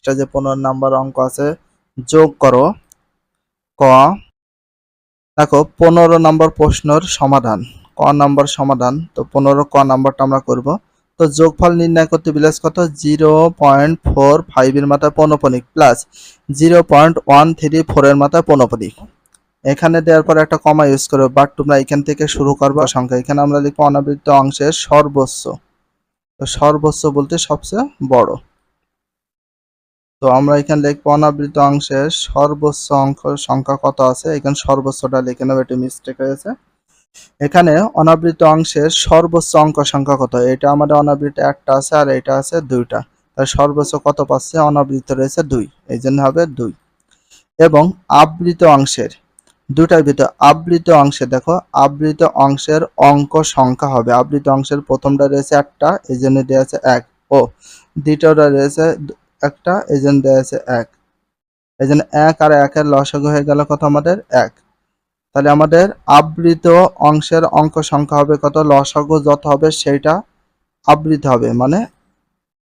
এটা যে পনেরো নাম্বার অঙ্ক আছে, যোগ করো ক। দেখো, পনেরো নম্বর প্রশ্নের সমাধান, ক নাম্বার সমাধান, তো পনেরো ক নাম্বারটা আমরা করব। তো যোগফল নির্ণয় করতে বিলাস কত? জিরো পয়েন্ট ফোর ফাইভের মাথায় পনপনিক, plus zero point one three ফোরের মাথায় পনপনিক। এখানে দেওয়ার পর একটা কমা ইউজ করবে বাট তোমরা এখান থেকে শুরু করবে সংখ্যা এখানে আমরা লিখব অনাবৃত্ত অংশের সর্বোচ্চ। তো সর্বোচ্চ বলতে সবচেয়ে বড়। তো আমরা এখানে লিখব অনাবৃত অংশের সর্বোচ্চ অঙ্ক সংখ্যা কত আছে? এখানে সর্বোচ্চটা লিখে নেব, এটি মিস্টেক হয়েছে এখানে অনাবৃত অংশের সর্বোচ্চ অঙ্ক সংখ্যা কত? এটা আমাদের অনাবৃত একটা আছে আর এটা আছে দুইটা। তার সর্বোচ্চ কত পাচ্ছে? অনাবৃত রয়েছে দুই। এই জন্য হবে দুই। এবং আবৃত অংশের দুটার ভিতর আবৃত অংশে দেখো, আবৃত অংশের অঙ্ক সংখ্যা হবে। আবৃত অংশের প্রথমটা রয়েছে একটা, এই জন্য দেওয়া আছে এক। ও, দ্বিতীয়টা রয়েছে একটা, এই জন্য দেওয়া আছে এক। এই জন্য এক আর একের লসাগু হয়ে গেল কত আমাদের? এক। তাহলে আমাদের আবৃত অংশের অঙ্ক সংখ্যা হবে কত? লসাগু যত হবে সেইটা আবৃত হবে। মানে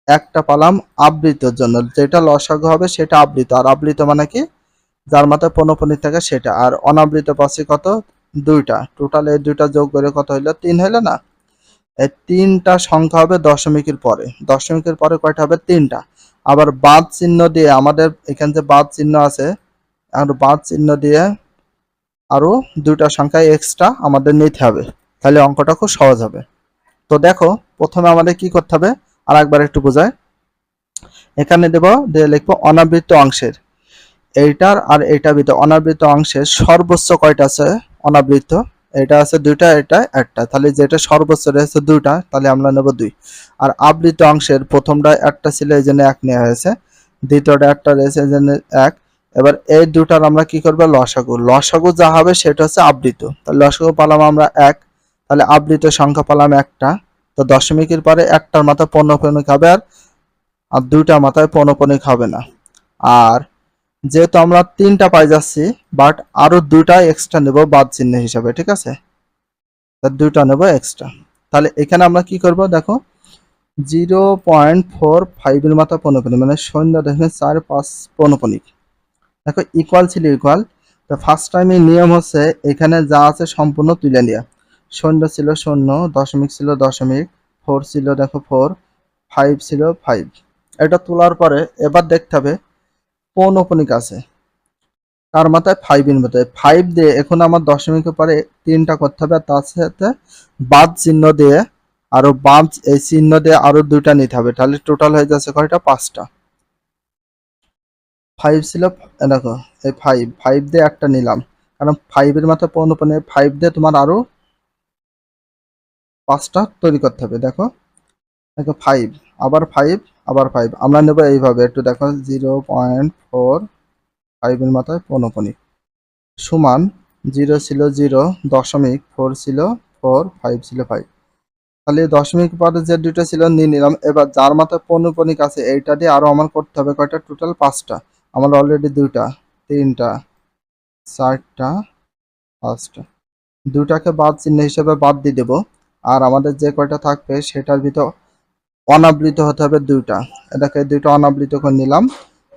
একটা পালাম আবৃতর জন্য। যেটা লসাগু হবে সেটা আবৃত। আর আবৃত মানে কি? যার মাথায় পনপনি থাকে সেটা। আর অনাবৃত পাচ্ছি কত? দুইটা। টোটাল এই দুইটা যোগ করে কত হইল? তিন হইল না? এই তিনটা সংখ্যা হবে দশমিকের পরে। দশমিকের পরে কয়টা হবে? তিনটা। আবার বাদ চিহ্ন দিয়ে আমাদের এখানে যে বাদ চিহ্ন আছে, আর বাদ চিহ্ন দিয়ে আরও দুইটা সংখ্যা এক্সট্রা আমাদের নিতে হবে। তাহলে অঙ্কটা খুব সহজ হবে। তো দেখো, প্রথমে আমাদের কি করতে হবে? আর একবার একটু বোঝায় এখানে দেব, দিয়ে লিখব অনাবৃত অংশের। এইটার আর এইটার ভিতরে অনাবৃত অংশের সর্বোচ্চ কয়টা আছে? অনাবৃত এটা আছে দুইটা, এটা একটা। তাহলে যেটা সর্বোচ্চ রয়েছে দুইটা, তাহলে আমরা নেব দুই। আর আবৃত অংশের প্রথমটা একটা ছিল, এই জন্য এক নেওয়া হয়েছে। দ্বিতীয়টা একটা রয়েছে, এই জন্য এক। এবার এই দুটার আমরা কি করব? লসাগু। লসাগু যা হবে সেটা হচ্ছে আবৃত। তাহলে লসাগু পালাম আমরা এক। তাহলে আবৃত সংখ্যা পালাম একটা। তো দশমিকের পরে একটার মাথায় পণ্যপণিক হবে আর আর দুইটা মাথায় পণ্যপণিক হবে না। আর যেহেতু আমরা তিনটা পাই যাচ্ছি বাট আরও দুইটা এক্সট্রা নেব বাদ চিহ্ন হিসাবে, ঠিক আছে? তা দুইটা নেব এক্সট্রা তাহলে এখানে আমরা কি করব? দেখো জিরো পয়েন্ট ফোর ফাইভের মাথা পনপনি মানে শূন্য দেখেন চার, পাঁচ পনপনিক দেখো ইকুয়াল ছিল ইকুয়াল তো ফার্স্ট টাইমে নিয়ম হচ্ছে এখানে যা আছে সম্পূর্ণ তুলে নেওয়া শূন্য ছিল শূন্য দশমিক ছিল দশমিক ফোর ছিল দেখো ফোর ফাইভ ছিল ফাইভ এটা তোলার পরে এবার দেখতে হবে পৌনপনিক আছে। তার মাথায় ফাইভ এর মধ্যে ফাইভ দিয়ে এখন আমার দশমিকের পরে তিনটা করতে হবে, আর তার সাথে বাদ চিহ্ন দিয়ে আরও বাদ এই চিহ্ন দিয়ে আরও দুইটা নিতে হবে। তাহলে টোটাল হয়ে যাচ্ছে কয়টা? পাঁচটা। ফাইভ ছিল দেখো, এই ফাইভ ফাইভ দিয়ে একটা নিলাম। কারণ ফাইভের মাথায় পৌনপনি ফাইভ দিয়ে তোমার আরও পাঁচটা তৈরি করতে হবে। দেখো দেখো ফাইভ আবার ফাইভ আবার ফাইভ আমরা নেব এইভাবে, একটু দেখো জিরো পয়েন্ট ফোর ফাইভের মাথায় পনপনি সমান জিরো ছিল জিরো দশমিক ফোর ছিল ফোর ফাইভ ছিল ফাইভ তাহলে দশমিক পরে যে দুটো ছিল, নিয়ে নিলাম। এবার যার মাথায় পনুপনিক আছে, এইটা দিয়ে আরও আমার করতে হবে কয়টা? টোটাল পাঁচটা। আমার অলরেডি দুইটা, তিনটা, চারটা, পাঁচটা। দুটাকে বাদ চিহ্ন হিসেবে বাদ দিয়ে দেবো। আর আমাদের যে কয়টা থাকবে, সেটার ভিতর অনাবৃত হতে হবে দুইটা। এটাকে দুইটা অনাবৃত করে নিলাম।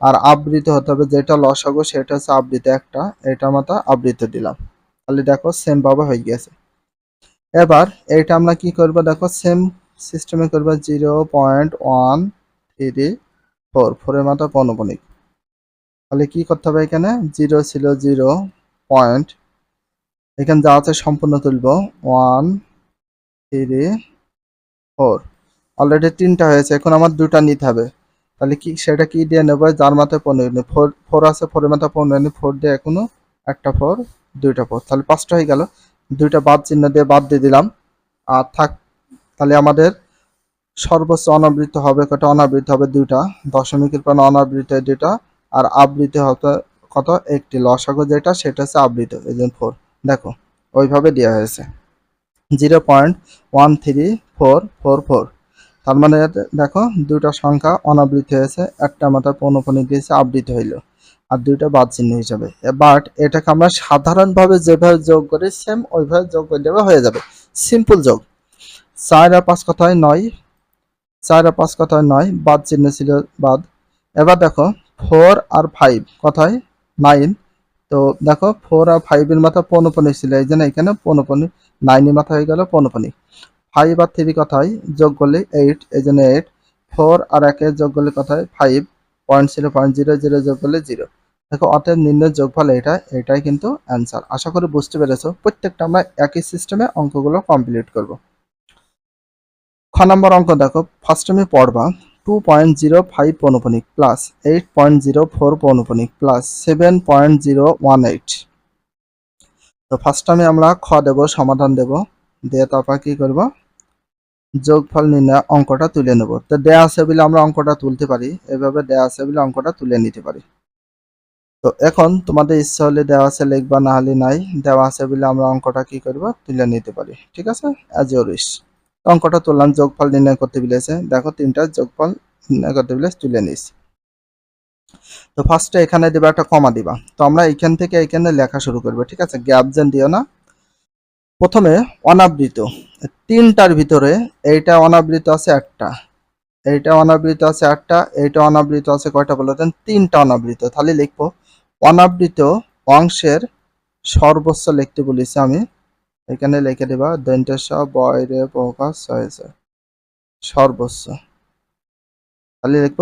আর আবৃত হতে হবে যেটা লসাগু, সেটা হচ্ছে আবৃত একটা। এটা মাথা আবৃত দিলাম। তাহলে দেখো সেম ভাবে হয়ে গেছে। এবার এইটা আমরা কি করব? দেখো সেম সিস্টেমে করব zero point one three four ফোরের মাথা পনপনিক তাহলে কি করতে হবে এখানে? জিরো ছিল জিরো পয়েন্ট এখানে যা আছে সম্পূর্ণ তুলব। ওয়ান থ্রি ফোর অলরেডি তিনটা হয়েছে, এখন আমার দুটা নিতে হবে। তাহলে কি, সেটা কি দিয়ে নেব? যার মাথায় পনেরো নি ফোর ফোর আছে, ফোরের মাথায় পনেরো নি ফোর দিয়ে এখনও একটা ফোর, দুইটা ফোর। তাহলে পাঁচটা হয়ে গেল। দুইটা বাদ চিহ্ন দিয়ে বাদ দিয়ে দিলাম। আর থাক, তাহলে আমাদের সর্বোচ্চ অনাবৃত হবে কত অনাবৃত হবে? দুইটা। দশমিকের পর অনাবৃত দুইটা, আর আবৃত হবে কত? একটি। লসাগু যেটা, সেটা হচ্ছে আবৃত, এই জন্য ফোর। দেখো, ওইভাবে দেওয়া হয়েছে। Zero point one three four four four. তার মানে দেখো দুটো সংখ্যা অনাবৃত হয়েছে, একটা মাথায় পৌনপনি দিয়েছে, আবৃত হইল। আর দুইটা বাদ চিহ্ন হিসাবে। বাট এটাকে আমরা সাধারণভাবে যেভাবে যোগ করি সেম ওইভাবে যোগ করে দেবে হয়ে যাবে। সিম্পল যোগ। চার আর পাঁচ কথায় নয়। চার আর পাঁচ কথায় নয়। বাদ চিহ্ন ছিল বাদ। এবার দেখো ফোর আর ফাইভ কথায় নাইন তো দেখো ফোর আর ফাইভের মাথা পনপনিক ছিল, এই জন্য এখানে পনপনিক নাইনের মাথা হয়ে গেল পনপনিক ফাইভ আর থ্রি কথায় যোগ করলে এইট, এই জন্য এইট। ফোর আর একে যোগ করলে কথায় five point zero point zero zero যোগ করলে জিরো। দেখো, অতএব নির্ণয় যোগফল এটা এটাই কিন্তু অ্যান্সার আশা করি বুঝতে পেরেছ। প্রত্যেকটা আমরা একই সিস্টেমে অঙ্কগুলো কমপ্লিট করব। খ নম্বর অঙ্ক দেখো ফার্স্ট আমি পড়বা two point zero five পৌনপনিক plus eight point zero four পৌনপনিক plus seven point zero one eight তো ফার্স্ট আমি আমরা খ দেব, সমাধান দেব। দিয়ে তারপর কি করব? যোগফল নির্ণয় অঙ্কটা তুলে নেব। তো দেয়া আছে বলে আমরা অঙ্কটা তুলতে পারি। এভাবে দেয়া আছে বলে অঙ্কটা তুলে নিতে পারি। তো এখন তোমাদের ইচ্ছা হলে দেওয়া আছে লিখবা, না হলে নাই। দেওয়া আছে বলে আমরা অঙ্কটা কি করব? তুলে নিতে পারি। ঠিক আছে? অ্যাজ ইউর উইশ অঙ্কটা তুললাম, যোগফল নির্ণয় করতে বলেছে। দেখো তিনটা যোগফল নির্ণয় করতে বলে তুলে নিস তো ফার্স্টে এখানে দিবা একটা কমা দিবা। তো আমরা এইখান থেকে এখানে লেখা শুরু করব। ঠিক আছে? গ্যাপ যেন দিও না। প্রথমে অনাবৃত, তিনটার ভিতরে এইটা অনাবৃত আছে একটা, এইটা অনাবৃত আছে একটা এইটা অনাবৃত আছে কয়টা বলে দেন তিনটা অনাবৃত। তাহলে লিখব, অনাবৃত অংশের সর্বোচ্চ লিখতে বলেছি আমি। এখানে লিখে দেবা দন্তেশ বয়রে, প্রকাশ হয়েছে সর্বোচ্চ। তাহলে লিখব,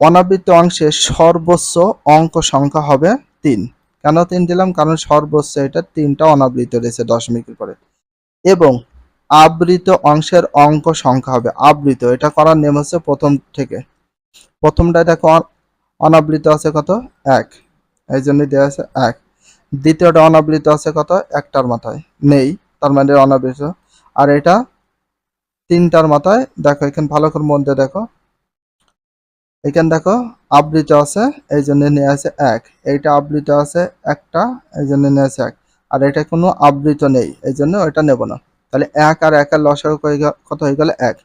অনাবৃত অংশের সর্বোচ্চ অঙ্ক সংখ্যা হবে তিন। কেন তিন দিলাম? কারণ সর্বোচ্চ এটা তিনটা অনাবৃত রয়েছে দশমিকের পরে। এবং আবৃত অংশের অঙ্ক সংখ্যা হবে। আবৃত, এটা করার নিয়ম হচ্ছে প্রথম থেকে। প্রথমটা দেখো, অন- অনাবৃত আছে কত? এক। এই জন্য দেওয়া আছে এক। দ্বিতীয়টা অনাবৃত আছে কত? একটার মাথায়। নেই, তার মানে অনাবৃত। আর এটা তিনটার মাথায়। দেখো, এখানে ভালো করে দিয়ে দেখো। এখানে দেখো আবৃত আছে এই জন্য নিয়ে আছে এক। এইটা আবৃত আছে একটা এই জন্য নিয়ে আছে এক। আর এটা কোনো আবৃত নেই এই জন্য ওইটা নেব না। তাহলে এক আর একের লসাগু কত হয়ে গেল? এক।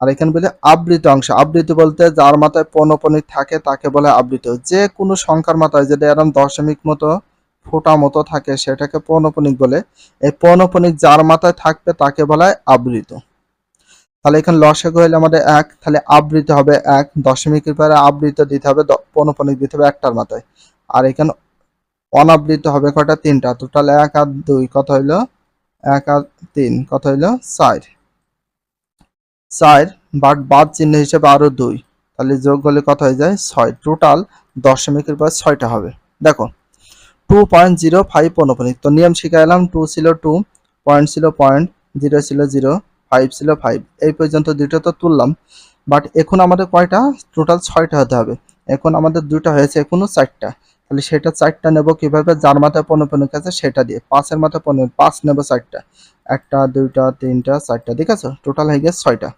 আর এখানে বলে আবৃত অংশ। আবৃত বলতে যার মাথায় পৌনপনিক থাকে তাকে বলে আবৃত। যে কোনো সংখ্যার মাথায় যেটা এরকম দশমিক মতো, ফোঁটা মতো থাকে, সেটাকে পৌনপনিক বলে। এই পৌনপনিক যার মাথায় থাকবে তাকে বলা আবৃত। তাহলে এখানে লসাগু হলে আমাদের এক, তাহলে আবৃত হবে এক, দশমিকের পরে আবৃত দিতে হবে পৌনপনিক দিতে হবে একটার মাথায়। আর এখানে অনাবৃত হবে কটা তিনটা। টোটাল এক আর দুই কত হইল? এক আর তিন কত হইল? চার। চার বাট বাদ চিহ্ন হিসেবে আরও দুই। তাহলে যোগ করলে কত হয়ে যায়? ছয়। টোটাল দশমিকের পর ছয়টা হবে। দেখো টু পয়েন্ট জিরো ফাইভ পনপনিক তো নিয়ম শিখে এলাম টু ছিল টু পয়েন্ট ছিল পয়েন্ট জিরো ছিল জিরো ফাইভ ছিল ফাইভ এই পর্যন্ত দুটো তো তুললাম বাট এখন আমাদের কয়টা? টোটাল ছয়টা হতে হবে। এখন আমাদের দুটো হয়েছে, এখনও চারটা। তাহলে সেটা চারটা নেব কীভাবে? যার মাথায় পনপনিক কাছে সেটা দিয়ে। পাঁচের মাথায় পনেরো পাঁচ নেব চারটা। একটা, দুইটা, তিনটা, চারটা, ঠিক আছে? টোটাল হয়ে গেছে ছয়টা।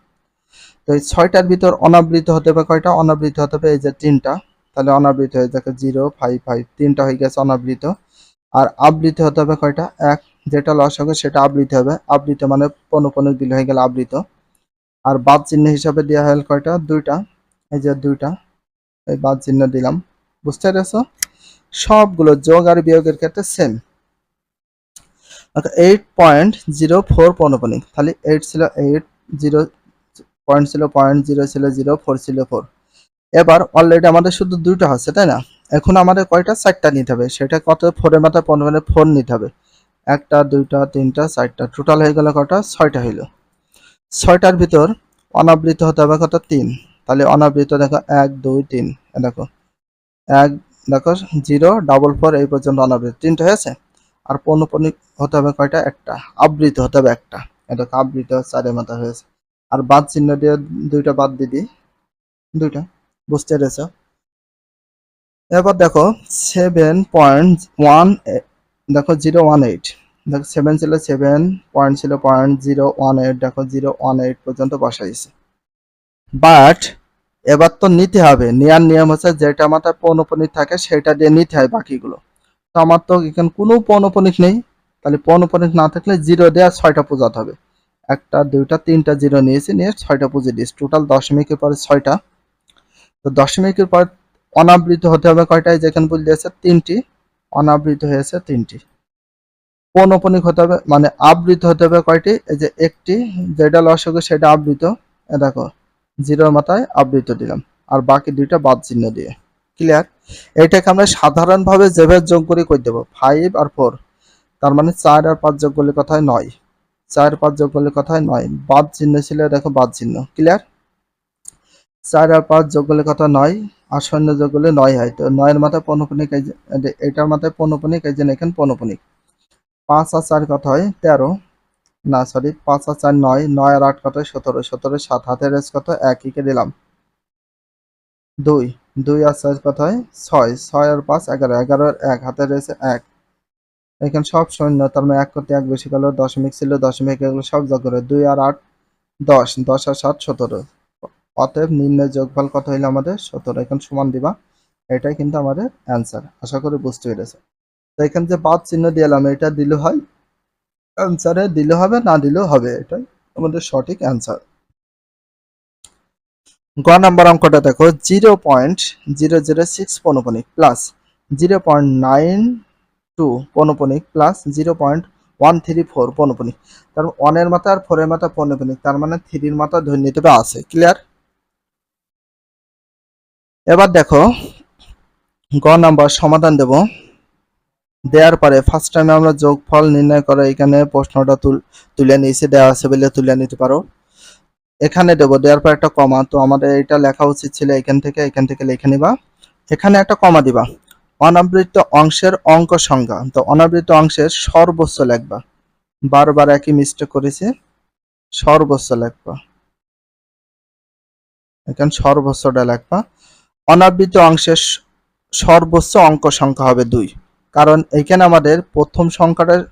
তো এই ছয়টার ভিতর অনাবৃত হতে হবে কয়টা? অনাবৃত হতে হবে এই যে তিনটা। তাহলে অনাবৃত হয়ে যাবে জিরো ফাইভ ফাইভ তিনটা হয়ে গেছে অনাবৃত। আর আবৃত হতে হবে কয়টা? এক যেটা লস হবে সেটা আবৃত হবে। আবৃত মানে পনেরো দিল হয়ে গেল আবৃত। আর বাদ চিহ্ন হিসাবে দেওয়া হল কয়টা? দুইটা। এই যে দুইটা। এই বাদ চিহ্ন দিলাম। বুঝতে পেরেছ? সবগুলো যোগ আর বিয়োগের ক্ষেত্রে same eight point zero four পনপনিক তাহলে এইট ছিল এইট জিরো পয়েন্ট ছিল পয়েন্ট জিরো ছিল জিরো ফোর ছিল ফোর এবার অলরেডি আমাদের শুধু দুইটা হচ্ছে, তাই না? এখন আমাদের কয়টা? চারটা নিতে হবে। সেটা কত? ফোরের মাথায় পনেরো ফোর নিতে হবে। একটা, দুইটা, তিনটা, চারটা টোটাল হয়ে গেল কটা? ছয়টা হইল। ছয়টার ভিতর অনাবৃত হতে হবে কত? তিন। তাহলে অনাবৃত দেখো, এক, দুই, তিন। দেখো, এক, দেখো, জিরো ডাবল ফোর এই পর্যন্ত অনাবৃত। তিনটা হয়েছে? আর পৌনপনিক হতে হবে কয়টা? একটা। আবৃত হতে হবে একটা। এটা আবৃত চারের মাথা হয়েছে। আর বাদ চিহ্ন দিয়ে দুইটা বাদ দিয়ে দিই। দুইটা। বুঝতে পেরেছ? এবার দেখো সেভেন পয়েন্ট ওয়ান দেখো জিরো ওয়ান এইট দেখো সেভেন ছিল সেভেন পয়েন্ট ছিল পয়েন্ট জিরো ওয়ান এইট দেখো জিরো ওয়ান এইট পর্যন্ত বসাইছে বাট এবার তো নিতে হবে নেওয়ার নিয়ম হচ্ছে যেটা মাথায় পৌনপনিক থাকে সেটা দিয়ে নিতে হয় বাকিগুলো। তো আমার তো এখানে কোনো পৌনপনিক নেই, তাহলে পৌনপনিক না থাকলে জিরো দেওয়া ছয়টা পূজাতে হবে। একটা, দুইটা, তিনটা জিরো নিয়েছি, নিয়ে ছয়টা পুজো দিয়েছি। টোটাল দশমিকের পরে ছয়টা। তো দশমিকের পর অনাবৃত হতে হবে কয়টায়? যেখানে বলে দিয়েছে তিনটি। অনাবৃত হয়েছে তিনটি। পৌনপনিক হতে হবে? মানে আবৃত হতে হবে কয়টি? এই যে একটি, যেটা লসক সেটা আবৃত। এ দেখো, জিরোর মাথায় আবৃত দিলাম। আর বাকি দুইটা বাদ চিহ্ন দিয়ে। ক্লিয়ার এটাকে আমরা সাধারণভাবে যেভাবে যোগ করে করে দেবো? ফাইভ আর ফোর তার মানে চার আর পাঁচ যোগ করলে কথায় নয়। চার পাঁচ যোগ করলে কথায় নয়। বাদ চিহ্ন ছিল, দেখো বাদ চিহ্ন। ক্লিয়ার চার আর পাঁচ যোগ করলে কথা নয়। আর শূন্য যোগ নয় হয়। তো নয়ের মাথায় পনপনিক এটার মাথায় পনপনিক এই যে এখানে পনপনিক পাঁচ আর চার কথা হয়? তেরো। না সরি পাঁচ আর চার নয়। নয় আর আট কত হয়? সতেরো। সতেরো সাত হাতের রেস কত? একইকে দিলাম। দুই। দুই আর চার কত হয়? ছয়। ছয় আর পাঁচ, এগারো। এগারো এক, হাতের রেসে এক। এখানে সব শূন্য, তার মানে এক করতে এক বেশি গেল দশমিক ছিল, দশমিক এগুলো সব যোগ করে দুই আর আট, দশ। দশ আর সাত, সতেরো। অতএব নির্ণয় যোগফল কত হইল আমাদের? সতেরো। এখন সমান দিবা। এটাই কিন্তু আমাদের অ্যান্সার আশা করি বুঝতে পেরেছে। তো এখানে যে বাদ চিহ্ন দিলাম এটা দিলে হয়? অ্যান্সারে দিলে হবে, না দিলেও হবে। এটাই আমাদের সঠিক অ্যান্সার গ নাম্বার অঙ্কটা দেখো, zero point zero zero six পনপনিক plus zero point nine two পনপনিক plus zero point one three four পনপনিক। তার ওয়ানের মাথা আর ফোরের মাথা পনপনিক। তার মানে থ্রির মাথা ধরে নিতে আছে। ক্লিয়ার এবার দেখো, গ নাম্বার সমাধান দেব। দেওয়ার পরে ফার্স্ট টাইমে আমরা যোগফল নির্ণয় করে এখানে প্রশ্নটা তুল নিয়েছি, দেওয়া আছে বলে তুলে নিতে পারো। এখানে দেবো, দেওয়ার পর একটা কমা, তো আমাদের এটা লেখা উচিত ছিল এখান থেকে এখান থেকে লিখে নিবা। এখানে একটা কমা দিবা। অনাবৃত অংশের অঙ্ক সংখ্যা তো অনাবৃত অংশের সর্বোচ্চ লেখবা। বারবার একই মিস্টেক করেছি, সর্বোচ্চ লেখবা। এখানে সর্বোচ্চটা লিখবা। অনাবৃত অংশের সর্বোচ্চ অঙ্ক সংখ্যা হবে দুই। কারণ এইখানে আমাদের প্রথম সংখ্যাটার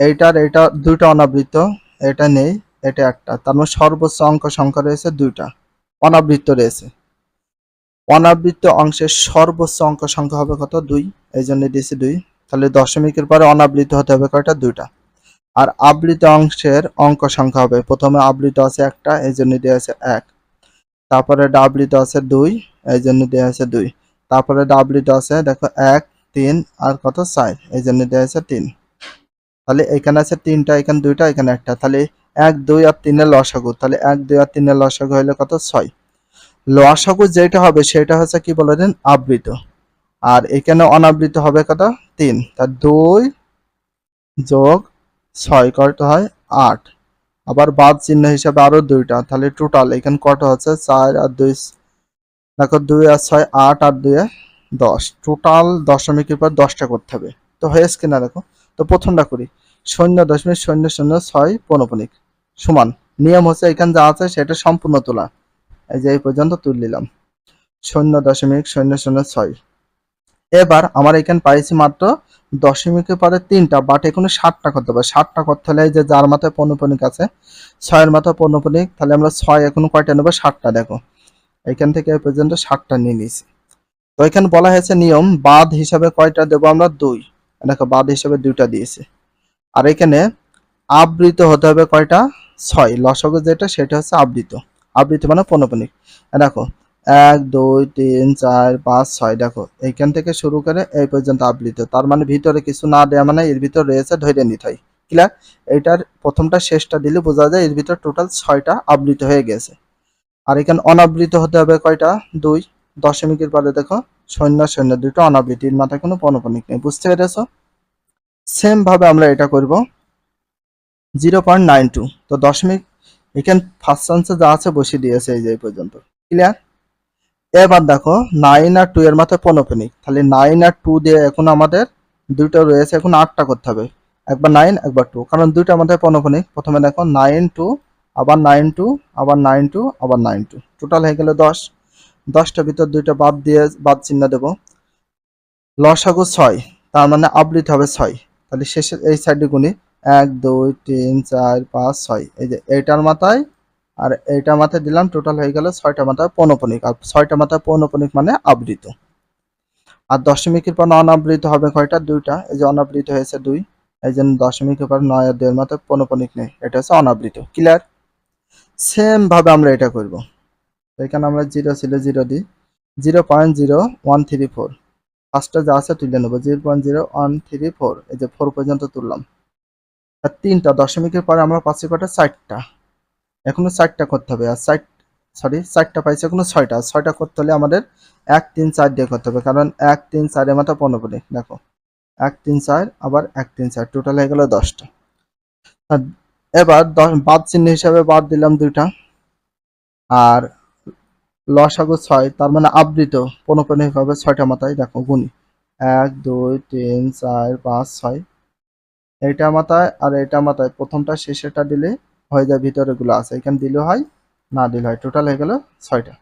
এইটার, এইটা দুইটা অনাবৃত, এটা নেই, এটা একটা। তার মানে সর্বোচ্চ অঙ্ক সংখ্যা রয়েছে দুইটা। অনাবৃত্ত রয়েছে। অনাবৃত্ত অংশের সর্বোচ্চ অঙ্ক সংখ্যা হবে কত? দুই। এই জন্য দিয়েছি দুই। তাহলে দশমিকের পরে অনাবৃত হতে হবে কয়টা? দুইটা। আর আবৃত অংশের অঙ্ক সংখ্যা হবে। প্রথমে আবৃত আছে একটা, এই জন্য দেওয়া আছে এক। তারপরে ডাবলিত আছে দুই। এই জন্য দেওয়া আছে দুই। তারপরে ডাবলিত আছে, দেখো এক, তিন, আর কত? চার। এই জন্য দেওয়া আছে তিন। তাহলে এখানে আছে তিনটা, এখানে দুইটা, এখানে একটা। তাহলে এক, দুই আর তিনের লসাগু। তাহলে এক, দুই আর তিনের লসাগু হইলে কত? ছয়। লসাগু যেটা হবে সেটা হচ্ছে কি বলে দেন? আবৃত। আর এখানে অনাবৃত হবে কত? তিন। তা দুই যোগ ছয় কত হয়? আট। আবার বাদ চিহ্ন হিসাবে আরও দুইটা। তাহলে টোটাল এখানে কত হচ্ছে? চার আর দুই দেখো দুই, আর ছয়, আট আর দুই দশ। টোটাল দশমিকের পর দশটা করতে হবে। তো হয়েছে কিনা দেখো। তো প্রথমটা করি। শূন্য দশমিক শূন্য শূন্য ছয় পনপনিক সমান। নিয়ম হচ্ছে এখানে যা আছে সেটা সম্পূর্ণ তোলা। এই যে এই পর্যন্ত তুললিলাম শূন্য দশমিক শূন্য শূন্য ছয়। এবার আমার এখানে পাইছি মাত্র দশমিকের পরে তিনটা বাট এখানে ষাটটা করতে হবে। ষাটটা করতে হলে যে যার মাথায় পনপনিক আছে, ছয়ের মাথায় পনপনিক, তাহলে আমরা ছয় এখন কয়টা নেব? ষাটটা দেখো। এখান থেকে পর্যন্ত ষাটটা নিয়ে নিয়েছি। তো এখানে বলা হয়েছে নিয়ম বাদ হিসাবে কয়টা দেবো আমরা? দুই। দেখো বাদ হিসাবে দুইটা দিয়েছে। আর এখানে আবৃত হতে হবে কয়টা? ছয়। লসগো যেটা, সেটা হচ্ছে আবৃত। আবৃত মানে পনপনিক দেখো, এক, দুই, তিন, চার, পাঁচ, ছয়। দেখো এইখান থেকে শুরু করে এই পর্যন্ত আবৃত। তার মানে ভিতরে কিছু না দেওয়া মানে এর ভিতর রয়েছে ধরে নিতে হয়। ক্লিয়ার? এটার প্রথমটা শেষটা দিলে বোঝা যায় এর ভিতর টোটাল ছয়টা আবৃত হয়ে গেছে। আর এখানে অনাবৃত হতে হবে কয়টা? দুই। দশমিকের পরে দেখো, শূন্য শূন্য দুটো অনাবৃতির মাথায় কোনো পনপনিক নেই, বুঝতে পেরেছ? সেম ভাবে আমরা এটা করব। Zero point nine two. তো দশমিক, এখানে ফার্স্ট চান্সে যা আছে বসিয়ে দিয়েছে এই যে পর্যন্ত। ক্লিয়ার এবার দেখো নাইন আর টু এর মাথায় পনপনিক তাহলে নাইন আর টু দিয়ে এখন আমাদের দুইটা রয়েছে, এখন আটটা করতে হবে। একবার নাইন একবার টু কারণ দুইটা মাথায় পনপনিক প্রথমে দেখো নাইন টু আবার নাইন টু আবার নাইন টু আবার নাইন টু টোটাল হয়ে গেল দশ। দশটার ভিতর দুইটা বাদ দিয়ে, বাদ চিহ্ন দেবো। লসাগু ছয়, তার মানে আবৃত হবে ছয়। তাহলে শেষের এই সাইডে গুণি এক, দুই, তিন, চার, পাঁচ, ছয়। এই যে এইটার মাথায়, আর এইটার মাথায় দিলাম টোটাল হয়ে গেল ছয়টা মাথায় পৌনপনিক। আর ছয়টা মাথায় পৌনপনিক মানে আবৃত আর দশমিকের পর অনাবৃত হবে কয়টা? দুইটা। এই যে অনাবৃত হয়েছে দুই। এই জন্য দশমিকের পর নয় আর দুইয়ের মাথায় পৌনপনিক নেই। এটা হচ্ছে অনাবৃত ক্লিয়ার সেম ভাবে আমরা এটা করব। এখানে আমরা জিরো ছিল জিরো দিই zero point zero one three four ফার্স্টটা যা আছে তুলে নেব zero point zero one three four এই যে ফোর পর্যন্ত তুললাম। আর তিনটা দশমিকের পরে আমরা পাচ্ছি কটা? চারটা। এখনও চারটা করতে হবে। আর চার সরি চারটা পাইছে কোনো ছয়টা। ছয়টা করতে হলে আমাদের এক, তিন, চার দিয়ে করতে হবে। কারণ এক, তিন, চারের মাথা পনেরো দেখো। এক, তিন, চার, আবার এক, তিন, চার। টোটাল হয়ে গেল দশটা। আর এবার দশ বাদ চিহ্ন হিসাবে বাদ দিলাম দুইটা। আর লসাগু ছয়, তার মানে আবৃত পনপনিক হবে ছয়টা মাথায়, দেখো গুনি এক, দুই, তিন, চার, পাঁচ, ছয়। এইটা মাথায় আর এটা মাথায়, প্রথমটা শেষেরটা দিলে হয়ে যায় ভিতরে গুলো আছে। এখানে দিলে হয়, না দিলে হয়। টোটাল হয়ে গেল ছয়টা।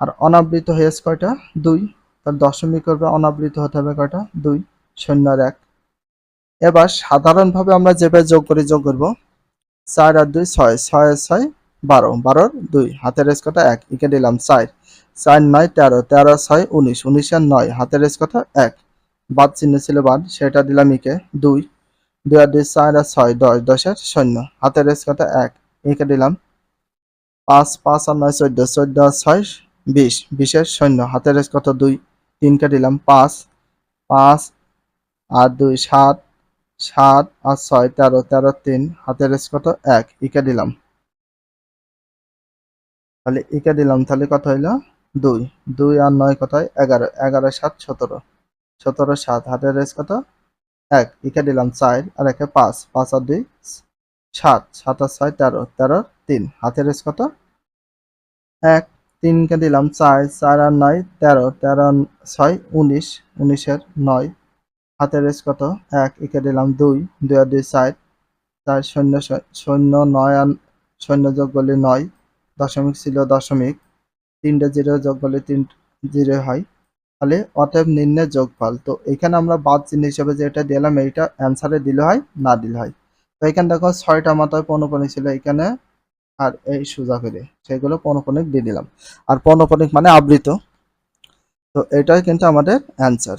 আর অনাবৃত হয়েছে কয়টা? দুই। তার দশমিক করবে অনাবৃত হতে হবে কয়টা? দুই। শূন্য এক। এবার সাধারণভাবে আমরা যেভাবে যোগ করি, যোগ করব। চার আর দুই ছয় ছয় ছয় বারো, বারোর দুই, হাতের রেস কটা এক একে দিলাম চার চার নয় তেরো তেরো ছয় উনিশ উনিশ আর নয়, হাতের রেস কটা এক, বাদ চিহ্ন ছিল বাদ, সেটা দিলাম ইকে দুই দুই আর দুই চার আর ছয়, দশ, দশের শূন্য হাতের রেস কটা এক একে দিলাম পাঁচ পাঁচ আর নয় চোদ্দ চোদ্দ আর ছয় বিশ, বিশের শূন্য হাতের রেস কত দুই, তিনকে দিলাম পাঁচ পাঁচ আর দুই সাত সাত আর ছয়, তেরো তেরো, তিন, হাতের রেস কত এক। ইকে দিলাম। তাহলে ইকে দিলাম, তাহলে কত হইল? দুই। দুই আর নয় কত হয়? এগারো। এগারো, সাত, সতেরো। সতেরো, সাত, হাতের রেস কত এক। ইকে দিলাম চার আর একে পাঁচ। পাঁচ আর দুই, সাত। সাত আর ছয়, তেরো। তেরো, তিন। হাতের রেস কত এক। তিনকে দিলাম চার। চার আর নয়, তেরো। তেরো, ছয়, উনিশ। উনিশের নয়। হাতের রেস কত? এক, একে দিলাম দুই দুই আর দুই চার চার শূন্য শূন্য- নয় আর শূন্য যোগ করলে নয়, দশমিক ছিল দশমিক। তিনটে জিরো যোগ করলে তিন, জিরো হয়। তাহলে অতএব নিম্নের যোগফল। তো এখানে আমরা বাদ চিহ্ন হিসেবে যেটা দিলাম, এইটা অ্যান্সারে দিলে হয়, না দিলে হয়। তো এখানে দেখো ছয়টা মাথায় পনপনি ছিল এখানে, আর এই সোজা করে সেগুলো পনপনিক দিয়ে দিলাম। আর পনপনিক মানে আবৃত। তো এটাই কিন্তু আমাদের অ্যান্সার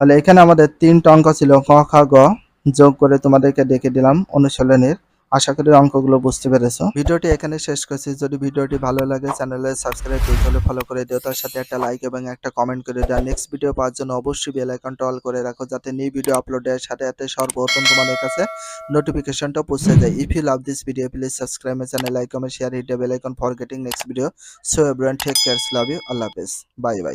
তাহলে এখানে আমাদের তিনটা অঙ্ক ছিল ক, খ, গ। যোগ করে তোমাদেরকে দেখে দিলাম অনুশীলনের। আশা করি অঙ্কগুলো বুঝতে পেরেছ। ভিডিওটি এখানে শেষ করছি। যদি ভিডিওটি ভালো লাগে, চ্যানেলে সাবস্ক্রাইব হলে ফলো করে দিও। তার সাথে একটা লাইক এবং একটা কমেন্ট করে দিও। নেক্সট ভিডিও পাওয়ার জন্য অবশ্যই বেল আইকনটা অল করে রাখো, যাতে নিউ ভিডিও আপলোডের সাথে সাথে সর্বপ্রথম তোমাদের কাছে নোটিফিকেশনটা পৌঁছে যায়। If you love this video please subscribe my channel like comment share hit bell icon for getting next video so everyone take cares love you আল্লাহ হাফেজ বাই বাই